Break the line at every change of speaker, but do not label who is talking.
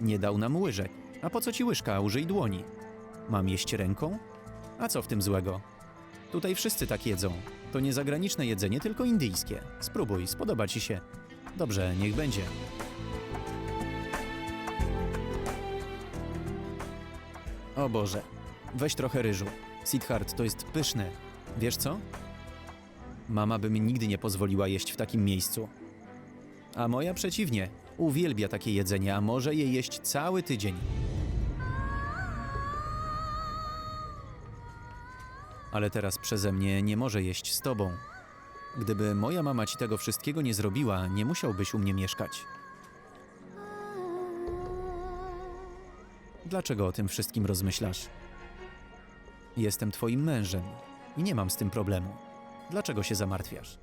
Nie dał nam łyżek. A po co ci łyżka? Użyj dłoni. Mam jeść ręką? A co w tym złego? Tutaj wszyscy tak jedzą. To nie zagraniczne jedzenie, tylko indyjskie. Spróbuj, spodoba ci się. Dobrze, niech będzie. O Boże, weź trochę ryżu. Sidhart, to jest pyszne. Wiesz co? Mama by mi nigdy nie pozwoliła jeść w takim miejscu. A moja przeciwnie, uwielbia takie jedzenie, a może je jeść cały tydzień. Ale teraz przeze mnie nie może jeść z tobą. Gdyby moja mama ci tego wszystkiego nie zrobiła, nie musiałbyś u mnie mieszkać. Dlaczego o tym wszystkim rozmyślasz? Jestem twoim mężem i nie mam z tym problemu. Dlaczego się zamartwiasz?